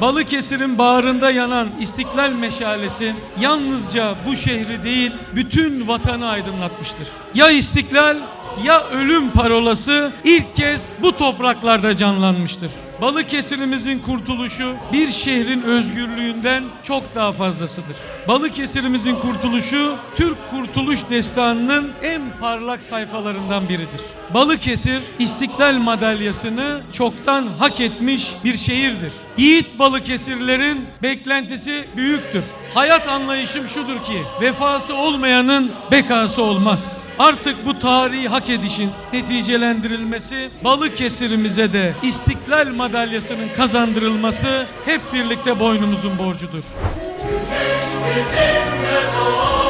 Balıkesir'in bağrında yanan İstiklal meşalesi yalnızca bu şehri değil bütün vatanı aydınlatmıştır. Ya istiklal ya ölüm parolası ilk kez bu topraklarda canlanmıştır. Balıkesir'imizin kurtuluşu bir şehrin özgürlüğünden çok daha fazlasıdır. Balıkesir'imizin kurtuluşu Türk Kurtuluş Destanı'nın en parlak sayfalarından biridir. Balıkesir İstiklal Madalyası'nı çoktan hak etmiş bir şehirdir. Yiğit Balıkesirlerin beklentisi büyüktür. Hayat anlayışım şudur ki vefası olmayanın bekası olmaz. Artık bu tarihi hak edişin neticelendirilmesi Balıkesir'imize de İstiklal madalyasının kazandırılması hep birlikte boynumuzun borcudur. Güneş bizimle doğar.